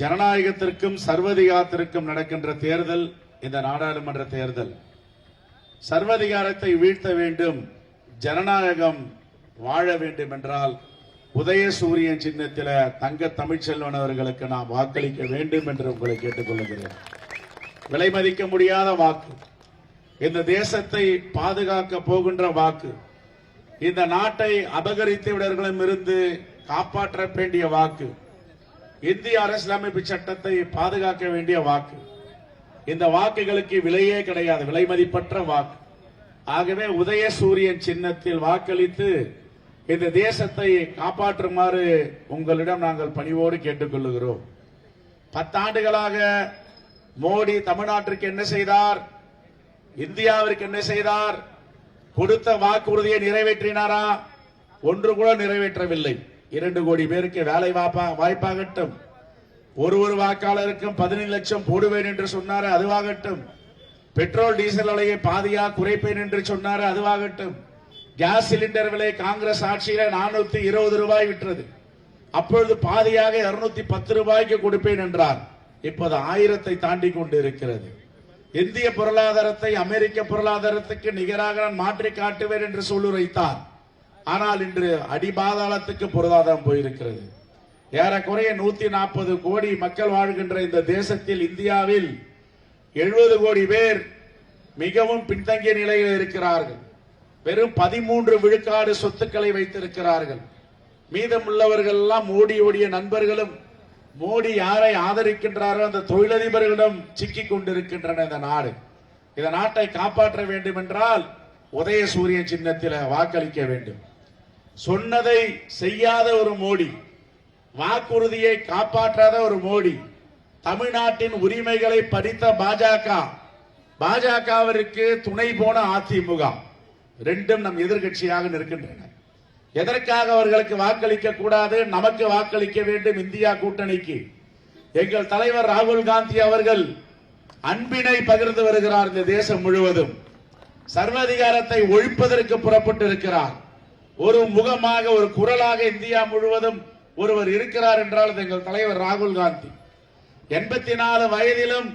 ஜனநாயகத்திற்கும் சர்வதிகாரத்திற்கும் நடக்கின்ற தேர்தல் இந்த நாடாளுமன்ற தேர்தல். சர்வதிகாரத்தை வீழ்த்த வேண்டும் ஜனநாயகம் வாழ வேண்டும் என்றால் உதயசூரியன் சின்னத்தில் தங்க தமிழ்ச்செல்வன் அவர்களுக்கு நாம் வாக்களிக்க வேண்டும் என்று உங்களை கேட்டுக்கொள்கிறேன். விலை மதிக்க முடியாத வாக்கு. இந்த தேசத்தை பாதுகாக்க போகின்ற வாக்கு. இந்த நாட்டை அபகரித்தவர்களிடம் இருந்து காப்பாற்ற வேண்டிய வாக்கு. இந்திய அரசியலமைப்பு சட்டத்தை பாதுகாக்க வேண்டிய வாக்கு. இந்த வாக்குகளுக்கு விலையே கிடையாது விலை மதிப்பற்ற வாக்கு. ஆகவே உதயசூரியன் சின்னத்தில் வாக்களித்து இந்த தேசத்தை காப்பாற்றுமாறு உங்களிடம் நாங்கள் பணிவோடு கேட்டுக்கொள்ளுகிறோம். பத்தாண்டுகளாக மோடி தமிழ்நாட்டிற்கு என்ன செய்தார்? இந்தியாவிற்கு என்ன செய்தார்? கொடுத்த வாக்குறுதியை நிறைவேற்றினாரா? ஒன்று கூட நிறைவேற்றவில்லை. இரண்டு கோடி பேருக்கு வேலை வாப்பா வாய்ப்பாகட்டும். ஒரு ஒரு வாக்காளருக்கும் பதினைந்து லட்சம் போடுவேன் என்று சொன்னாரு அதுவாகட்டும். பெட்ரோல் டீசல் விலையை பாதியா குறைப்பேன் என்று சொன்னாரு அதுவாகட்டும். கேஸ் சிலிண்டர் விலை காங்கிரஸ் ஆட்சியில நானூத்தி இருபது ரூபாய் விற்றது. அப்பொழுது பாதியாக இருநூத்தி பத்து ரூபாய்க்கு கொடுப்பேன் என்றார். இப்போது ஆயிரத்தை தாண்டி கொண்டு இருக்கிறது இந்திய பொருளாதாரத்தை அமெரிக்க பொருளாதாரத்துக்கு நிகராக நான் மாற்றி காட்டுவேன் என்று சொல்லுரைத்தார் ஆனால் இன்று அடிபாதாளத்துக்கு பொருளாதாரம் போயிருக்கிறது. ஏறக்குறைய நூத்தி நாற்பது கோடி மக்கள் வாழ்கின்ற இந்த தேசத்தில் இந்தியாவில் எழுபது கோடி பேர் மிகவும் பின்தங்கிய நிலையில் இருக்கிறார்கள். வெறும் பதிமூன்று விழுக்காடு சொத்துக்களை வைத்திருக்கிறார்கள். மீதமுள்ளவர்கள் எல்லாம் மோடி ஓடிய நண்பர்களும் மோடி யாரை ஆதரிக்கின்றாரோ அந்த தொழிலதிபர்களிடம் சிக்கிக் கொண்டிருக்கின்றன இந்த நாடு. இந்த நாட்டை காப்பாற்ற வேண்டும் என்றால் உதயசூரிய சின்னத்தில் வாக்களிக்க வேண்டும். சொன்னதை செய்யாத ஒரு மோடி வாக்குறுதியை காப்பாற்றாத ஒரு மோடி தமிழ்நாட்டின் உரிமைகளை படித்த பாஜக பாஜகவிற்கு துணை போன அதிமுக ரெண்டும் நம் எதிர்கட்சியாக நிற்கின்றன. எதற்காக அவர்களுக்கு வாக்களிக்க கூடாது? நமக்கு வாக்களிக்க வேண்டும் இந்தியா கூட்டணிக்கு. எங்கள் தலைவர் ராகுல் காந்தி அவர்கள் அன்பினை பகிர்ந்து வருகிறார் இந்த தேசம் முழுவதும். சர்வாதிகாரத்தை ஒழிப்பதற்கு புறப்பட்டு இருக்கிறார் ஒரு முகமாக ஒரு குரலாக இந்தியா முழுவதும் ஒருவர் இருக்கிறார் என்றால் அது எங்கள் தலைவர் ராகுல் காந்தி. எண்பத்தி நாலு வயதிலும்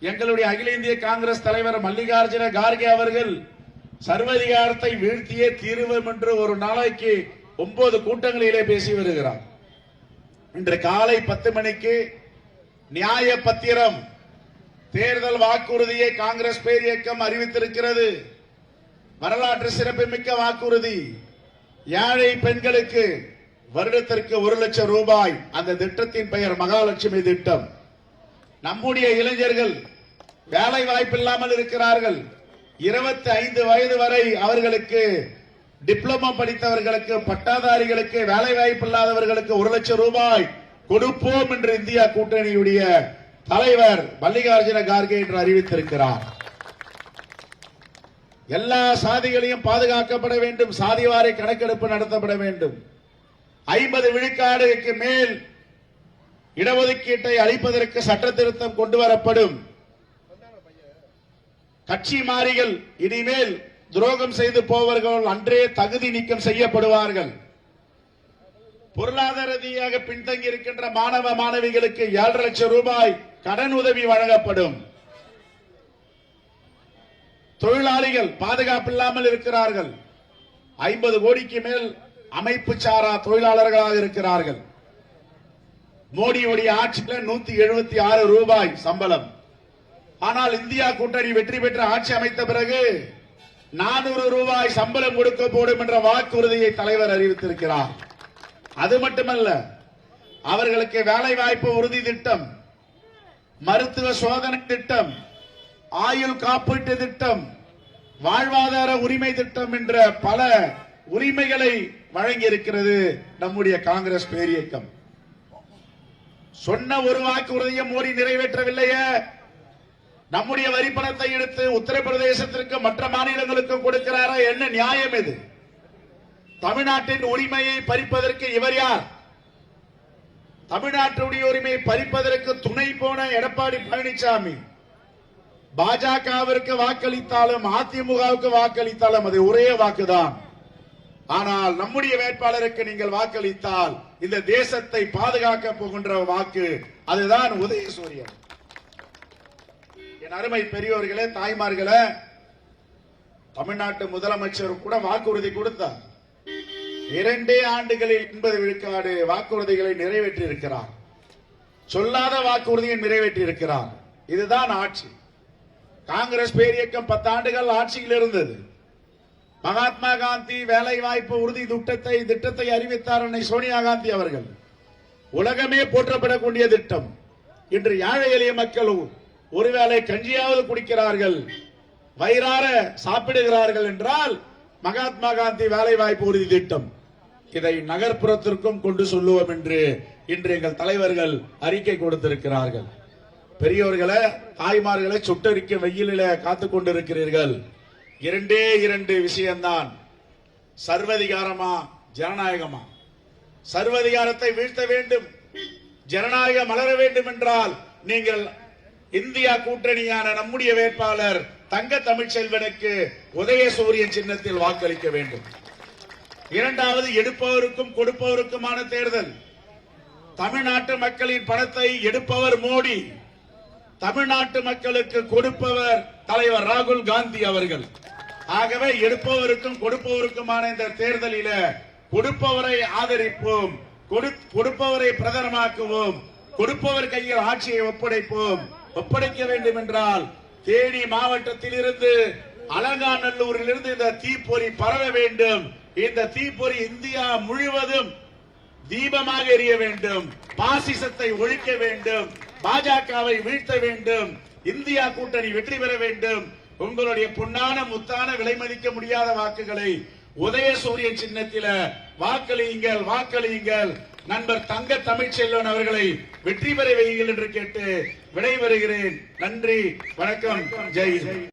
எங்களுடைய அகில இந்திய காங்கிரஸ் தலைவர் மல்லிகார்ஜுன கார்கே அவர்கள் சர்வதிகாரத்தை வீழ்த்தியே தீருவோம் என்று ஒரு நாளைக்கு ஒன்பது கூட்டங்களிலே பேசி வருகிறார். இன்று காலை பத்து மணிக்கு நியாய பத்திரம் தேர்தல் வாக்குறுதியை காங்கிரஸ் பேர் இயக்கம் அறிவித்திருக்கிறது. வரலாற்று சிறப்புமிக்க வாக்குறுதி. ஏழை பெண்களுக்கு வருடத்திற்கு ஒரு லட்சம் ரூபாய் அந்த திட்டத்தின் பெயர் மகாலட்சுமி திட்டம். நம்முடைய இளைஞர்கள் வேலை வாய்ப்பில்லாமல் இருக்கிறார்கள். இருபத்தி ஐந்து வயது வரை அவர்களுக்கு டிப்ளமோ படித்தவர்களுக்கு பட்டாதாரிகளுக்கு வேலை வாய்ப்பு இல்லாதவர்களுக்கு ஒரு லட்சம் ரூபாய் கொடுப்போம் என்று இந்தியா கூட்டணியுடைய தலைவர் மல்லிகார்ஜுன கார்கே என்று அறிவித்திருக்கிறார். எல்லா சாதிகளையும் பாதுகாக்கப்பட வேண்டும். சாதிவாரி கணக்கெடுப்பு நடத்தப்பட வேண்டும். ஐம்பது விழுக்காடுக்கு மேல் இடஒதுக்கீட்டை அளிப்பதற்கு சட்ட திருத்தம் கொண்டு வரப்படும் கட்சி மாறிகள் இனிமேல் துரோகம் செய்து போவர்கள் அன்றே தகுதி நீக்கம் செய்யப்படுவார்கள். பொருளாதார ரீதியாக பின்தங்கி இருக்கின்ற மாணவ மாணவிகளுக்கு ஏழரை லட்சம் ரூபாய் கடன் உதவி வழங்கப்படும். தொழிலாளிகள் பாதுகாப்பு இல்லாமல் இருக்கிறார்கள். ஐம்பது கோடிக்கு மேல் அமைப்பு சாரா தொழிலாளர்களாக இருக்கிறார்கள். மோடியுடைய ஆட்சியில் நூத்தி எழுபத்தி ஆறு ரூபாய் சம்பளம். ஆனால் இந்தியா கூட்டணி வெற்றி பெற்ற ஆட்சி அமைத்த பிறகு நானூறு ரூபாய் சம்பளம் கொடுக்க போடும் என்ற வாக்குறுதியை தலைவர் அறிவித்திருக்கிறார். அது மட்டுமல்ல அவர்களுக்கு வேலை வாய்ப்பு உறுதி திட்டம் மருத்துவ சோதனை திட்டம் ஆயுள் காப்பீட்டு திட்டம் வாழ்வாதார உரிமை திட்டம் என்ற பல உரிமைகளை வழங்கி இருக்கிறது நம்முடைய காங்கிரஸ் பேரியக்கம். சொன்ன ஒரு வாக்குறுதியை மோடி நிறைவேற்றவில்லையே. நம்முடைய வரி பணத்தை எடுத்து உத்தரப்பிரதேசத்திற்கு மற்ற மாநிலங்களுக்கும் கொடுக்கிறாரா? என்ன நியாயம் இது? தமிழ்நாட்டின் உரிமையை பறிப்பதற்கு இவர் யார்? தமிழ்நாட்டுடைய உரிமையை பறிப்பதற்கு துணை போன எடப்பாடி பழனிசாமி. பாஜகவிற்கு வாக்களித்தாலும் அதிமுகவுக்கு வாக்களித்தாலும் அது ஒரே வாக்குதான். ஆனால் நம்முடைய வேட்பாளருக்கு நீங்கள் வாக்களித்தால் இந்த தேசத்தை பாதுகாக்க போகின்ற வாக்கு அதுதான் உதயசூரியன். என் அருமை பெரியோர்களே தாய்மார்களே தமிழ்நாட்டு முதலமைச்சர் கூட வாக்குறுதி கொடுத்தார். இரண்டே ஆண்டுகளில் எண்பது விழுக்காடு வாக்குறுதிகளை நிறைவேற்றி இருக்கிறார் சொல்லாத வாக்குறுதியை நிறைவேற்றி இருக்கிறார் இதுதான் ஆட்சி. காங்கிரஸ் பேரியக்கம் பத்தாண்டுகள் ஆட்சியில் இருந்தது மகாத்மா காந்தி வேலை வாய்ப்பு உறுதி திட்டத்தை திட்டத்தை அறிவித்தார் அன்னை சோனியா காந்தி அவர்கள். உலகமே போற்றப்படக்கூடிய திட்டம். இன்று ஏழை எளிய மக்களும் ஒருவேளை கஞ்சியாவது குடிக்கிறார்கள் வயிறார சாப்பிடுகிறார்கள் என்றால் மகாத்மா காந்தி வேலை வாய்ப்பு உறுதி திட்டம். இதை நகர்ப்புறத்திற்கும் கொண்டு சொல்லுவோம் என்று இன்று எங்கள் தலைவர்கள் அறிக்கை கொடுத்திருக்கிறார்கள். பெரியவர்களை தாய்மார்களை சுட்டரிக்க வெயிலில காத்து கொண்டிருக்கிறீர்கள். இரண்டே இரண்டு விஷயம்தான். சர்வதிகாரமா ஜனநாயகமா? சர்வதிகாரத்தை வீழ்த்த வேண்டும். ஜனநாயகம் மலர வேண்டும் என்றால் நீங்கள் இந்தியா கூட்டணியான நம்முடைய வேட்பாளர் தங்க தமிழ்ச்செல்வனுக்கு உதயசூரியன் சின்னத்தில் வாக்களிக்க வேண்டும். இரண்டாவது எடுப்பவருக்கும் கொடுப்பவருக்குமான தேர்தல். தமிழ்நாட்டு மக்களின் பணத்தை எடுப்பவர் மோடி. தமிழ்நாட்டு மக்களுக்கு கொடுப்பவர் தலைவர் ராகுல் காந்தி அவர்கள். ஆகவே எடுப்பவருக்கும் கொடுப்பவருக்குமான இந்த தேர்தலில கொடுப்பவரை ஆதரிப்போம். கொடு- கொடுப்பவரை பிரதமராக்குவோம். கொடுப்பவர் கையில் ஆட்சியை ஒப்படைப்போம். ஒப்படைக்க வேண்டும் என்றால் தேனி மாவட்டத்தில் இருந்து அலங்காநல்லூரில் இருந்து இந்த தீப்பொறி பரவ வேண்டும். இந்த தீப்பொறி இந்தியா முழுவதும் தீபமாக எரிய வேண்டும். பாசிசத்தை ஒழிக்க வேண்டும். பாஜகவை வீழ்த்த வேண்டும் இந்தியா கூட்டணி வெற்றி பெற வேண்டும் உங்களுடைய பொன்னான முத்தான விலை மதிக்க முடியாத வாக்குகளை உதயசூரியன் சின்னத்தில வாக்களியுங்கள் வாக்களியுங்கள். நண்பர் தங்க தமிழ்ச்செல்வன் அவர்களை வெற்றி பெற வையுங்கள் என்று கேட்டு விடைபெறுகிறேன். நன்றி வணக்கம் ஜெய் ஜெய்